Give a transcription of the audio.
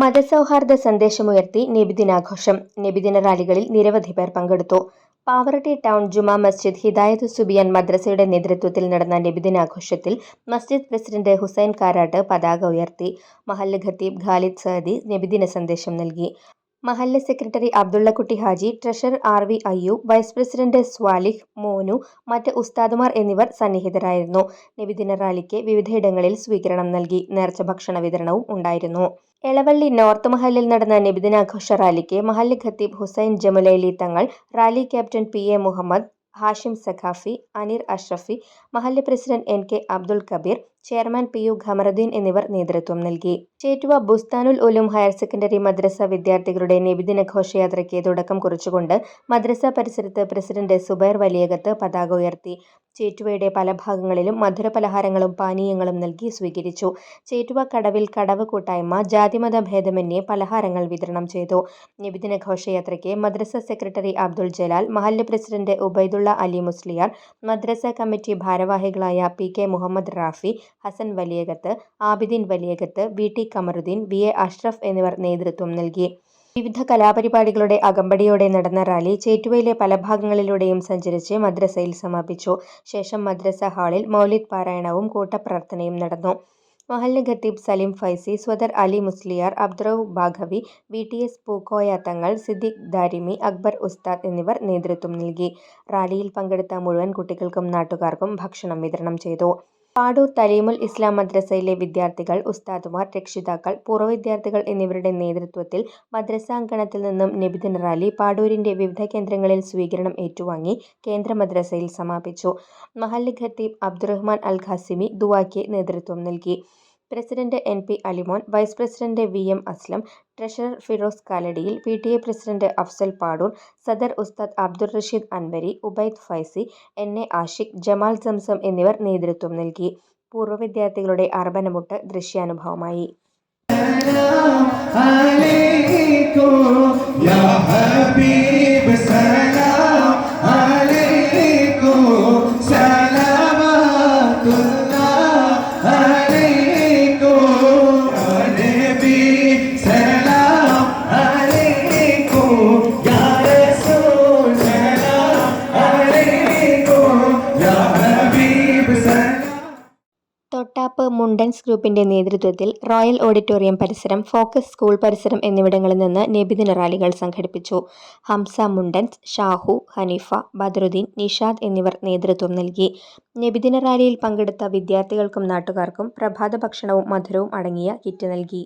മതസൗഹാർദ്ദ സന്ദേശമുയർത്തി നബിദിനാഘോഷം. നബിദിന റാലികളിൽ നിരവധി പേർ പങ്കെടുത്തു. പാവറട്ടി ടൗൺ ജുമാ മസ്ജിദ് ഹിദായത്ത് സുബിയാൻ മദ്രസയുടെ നേതൃത്വത്തിൽ നടന്ന നബിദിനാഘോഷത്തിൽ മസ്ജിദ് പ്രസിഡന്റ് ഹുസൈൻ കാരാട്ട് പതാക ഉയർത്തി. മഹല്ല് ഖത്തീബ് ഖാലിദ് സഅദി നബിദിന സന്ദേശം നൽകി. മഹല്ല് secretary Abdullakutty Haji treasurer R V Ayyub vice president Swalih Monu മറ്റ് ഉസ്താദുമാർ എന്നിവർ സന്നിഹിതരായിരുന്നു. നബിദിന റാലിക്ക് വിവിധയിടങ്ങളിൽ സ്വീകരണം നൽകി നേർച്ച ഭക്ഷണ വിതരണവും ഉണ്ടായിരുന്നു. എളവള്ളി നോർത്ത് മഹലിൽ നടന്ന നബിദിനാഘോഷ റാലിക്ക് മഹല്ല് ഖത്തീബ് Hussain Jamalullaili Thangal rally captain P A Muhammad Hashim Saqafi Aneer Ashrafi മഹല്ല് president N K Abdul Kabeer chairman P U Khamaruddeen എന്നിവർ നേതൃത്വം നൽകി. ചേറ്റുവ ബുസ്താനുൽ ഉലൂം ഹയർ സെക്കൻഡറി മദ്രസ വിദ്യാർത്ഥികളുടെ നബിദിന ഘോഷയാത്രയ്ക്ക് തുടക്കം കുറിച്ചുകൊണ്ട് മദ്രസ പരിസരത്ത് പ്രസിഡന്റ് സുബൈർ വലിയകത്ത് പതാക ഉയർത്തി. ചേറ്റുവയുടെ പല ഭാഗങ്ങളിലും മധുരപലഹാരങ്ങളും പാനീയങ്ങളും നൽകി സ്വീകരിച്ചു. ചേറ്റുവ കടവിൽ കടവ് കൂട്ടായ്മ ജാതിമത ഭേദമന്യേ പലഹാരങ്ങൾ വിതരണം ചെയ്തു. നബിദിന ഘോഷയാത്രയ്ക്ക് മദ്രസ സെക്രട്ടറി അബ്ദുൾ ജലാൽ മഹല്ല് പ്രസിഡന്റ് ഉബൈദുള്ള അലി മുസ്ലിയാർ മദ്രസ കമ്മിറ്റി ഭാരവാഹികളായ P K Muhammad Rafi Hassan Valiyakath Abidin Valiyakath V T Kamaruddin V A Ashraf എന്നിവർ നേതൃത്വം നൽകി. വിവിധ കലാപരിപാടികളുടെ അകമ്പടിയോടെ നടന്ന റാലി ചേറ്റുവയിലെ പല ഭാഗങ്ങളിലൂടെയും സഞ്ചരിച്ച് മദ്രസയിൽ സമാപിച്ചു. ശേഷം മദ്രസ ഹാളിൽ മൗലിദ് പാരായണവും കൂട്ടപ്രാർത്ഥനയും നടന്നു. മഹല്ല് ഖത്തീബ് Salim Faizy സ്വദർ Ali Musliyar Abdurauf Baghavi V T S Pookoya Thangal Siddiq Darimi Akbar ഉസ്താദ് എന്നിവർ നേതൃത്വം നൽകി. റാലിയിൽ പങ്കെടുത്ത മുഴുവൻ കുട്ടികൾക്കും നാട്ടുകാർക്കും ഭക്ഷണം വിതരണം ചെയ്തു. പാടൂർ തലീമുൽ ഇസ്ലാം മദ്രസയിലെ വിദ്യാർത്ഥികൾ ഉസ്താദുമാർ രക്ഷിതാക്കൾ പൂർവ വിദ്യാർത്ഥികൾ എന്നിവരുടെ നേതൃത്വത്തിൽ മദ്രസാങ്കണത്തിൽ നിന്നും നബിദിന റാലി പാടൂരിന്റെ വിവിധ കേന്ദ്രങ്ങളിൽ സ്വീകരണം ഏറ്റുവാങ്ങി കേന്ദ്ര മദ്രസയിൽ സമാപിച്ചു. മഹല്ലി ഖത്തീബ് അബ്ദുറഹ്മാൻ അൽ ഖാസിമി ദുവായ്ക്ക് നേതൃത്വം നൽകി. President N P Alimon vice president V M Aslam treasurer Firoz കാലടിയിൽ P T A president Afsal Padur സദർ ഉസ്താദ് അബ്ദുൾ റഷീദ് അൻവരി ഉബൈദ് ഫൈസി എൻ എ ആഷിഖ് ജമാൽ സംസം എന്നിവർ നേതൃത്വം നൽകി. പൂർവ വിദ്യാർത്ഥികളുടെ അർബനമുട്ട് ദൃശ്യാനുഭവമായി. തൊട്ടാപ്പ് മുണ്ടൻസ് ഗ്രൂപ്പിന്റെ നേതൃത്വത്തിൽ റോയൽ ഓഡിറ്റോറിയം പരിസരം ഫോക്കസ് സ്കൂൾ പരിസരം എന്നിവിടങ്ങളിൽ നിന്ന് നബിദിന റാലികൾ സംഘടിപ്പിച്ചു. ഹംസ മുണ്ടൻസ് ഷാഹു ഹനീഫ ബദറുദ്ദീൻ നിഷാദ് എന്നിവർ നേതൃത്വം നൽകി. നബിദിന റാലിയിൽ പങ്കെടുത്ത വിദ്യാർത്ഥികൾക്കും നാട്ടുകാർക്കും പ്രഭാത ഭക്ഷണവും മധുരവും അടങ്ങിയ കിറ്റ് നൽകി.